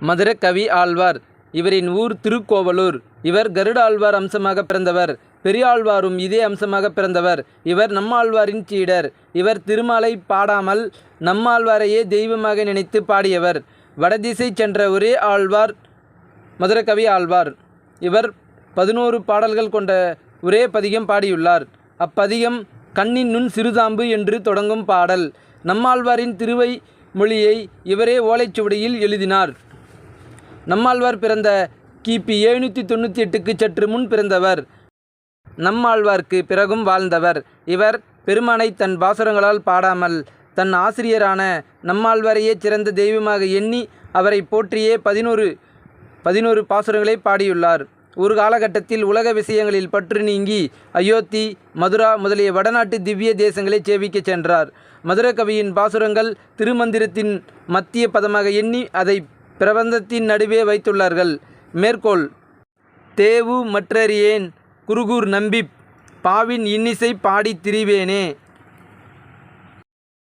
மதுர கவி ஆழ்வார். இவரின் ஊர் திருக்கோவலூர். இவர் கருடாழ்வார் அம்சமாக பிறந்தவர். பெரியாழ்வாரும் இதே அம்சமாக பிறந்தவர். இவர் நம்மாழ்வாரின் சீடர். இவர் திருமாலை பாடாமல் நம்மாழ்வாரையே தெய்வமாக நினைத்து பாடியவர். வடதிசை சென்ற ஒரே ஆழ்வார் மதுரகவி ஆழ்வார். இவர் பதினோரு பாடல்கள் கொண்ட ஒரே பதிகம் பாடியுள்ளார். அப்பதிகம் கண்ணின் நுண் சிறுதாம்பு என்று தொடங்கும் பாடல். நம்மாழ்வாரின் திருவை மொழியை இவரே ஓலைச்சுவடியில் எழுதினார். நம்மாழ்வார் பிறந்த கிபி எழுநூற்றி தொண்ணூற்றி எட்டுக்கு சற்று முன் பிறந்தவர். நம்மாழ்வார்க்கு பிறகும் வாழ்ந்தவர். இவர் பெருமானை தன் பாசுரங்களால் பாடாமல் தன் ஆசிரியரான நம்மாழ்வாரையே சிறந்த தெய்வமாக எண்ணி அவரை போற்றியே பதினோரு பதினோரு பாசுரங்களை பாடியுள்ளார். ஒரு காலகட்டத்தில் உலக விஷயங்களில் பற்று நீங்கி அயோத்தி மதுரா முதலிய வடநாட்டு திவ்ய தேசங்களை சேவிக்கச் சென்றார். மதுர கவியின் பாசுரங்கள் திருமந்திரத்தின் மத்திய பதமாக எண்ணி அதை பிரபந்தத்தின் நடுவே வைத்துள்ளார்கள். மேற்கோள் தேவு மற்றறியேன் குருகூர் நம்பிப் பாவின் இன்னிசை பாடித் திரிவேனே.